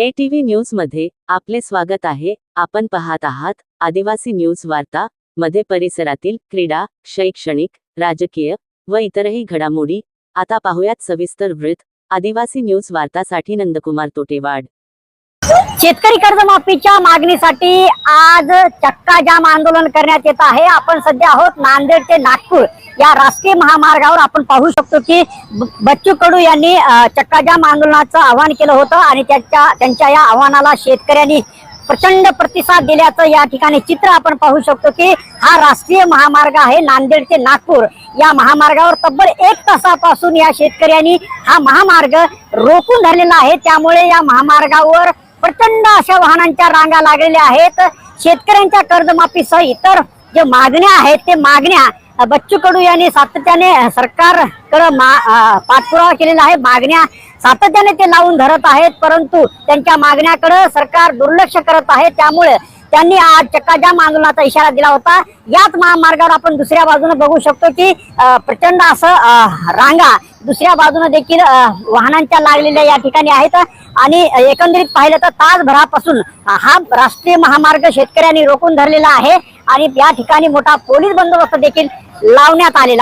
ATV TV न्यूजमध्ये आपले स्वागत आहे. आपण पाहत आहात आदिवासी न्यूज वार्ता मध्ये परिसरातील क्रीडा शैक्षणिक राजकीय व इतरही घडामोडी. आता पाहुयात सविस्तर वृत्त. आदिवासी न्यूज वार्तासाठी नंदकुमार तोटेवाड. शेतकरी कर्जमाफीच्या मागणीसाठी आज चक्का जाम आंदोलन करण्यात येत आहे. आपण सध्या आहोत नांदेड ते नागपूर. या राष्ट्रीय महामार्गावर आपण पाहू शकतो की बच्चू कडू यांनी चक्काजाम चक्का जाम आंदोलनाचं आवाहन केलं होतं आणि त्याच्या त्यांच्या या आव्हानाला शेतकऱ्यांनी प्रचंड प्रतिसाद दिल्याचं या ठिकाणी चित्र आपण पाहू शकतो की हा राष्ट्रीय महामार्ग आहे नांदेड ते नागपूर. या महामार्गावर तब्बल एक तासापासून या शेतकऱ्यांनी हा महामार्ग रोखून धरलेला आहे. त्यामुळे या महामार्गावर प्रचंड अशा वाहनांच्या रांगा लागलेल्या आहेत. शेतकऱ्यांच्या कर्जमाफीसह इतर जे मागण्या आहेत ते मागण्या बच्चू कडू यांनी सातत्याने सरकारकडे मा पाठपुरावा केलेला आहे. मागण्या सातत्याने ते लावून धरत आहेत परंतु त्यांच्या मागण्याकडे सरकार दुर्लक्ष करत आहे. त्यामुळे त्यांनी आज चक्काजाम आंदोलनाचा इशारा दिला होता. याच महामार्गावर आपण दुसऱ्या बाजूने बघू शकतो की प्रचंड असं रांगा दुसऱ्या बाजूने देखील अ, वाहनांच्या लागलेल्या या ठिकाणी आहेत. आणि एकंदरीत पाहिलं तर तासभरापासून हा राष्ट्रीय महामार्ग शेतकऱ्यांनी रोखून धरलेला आहे. आणि या ठिकाणी मोठा पोलीस बंदोबस्त देखील लावण्यात आलेला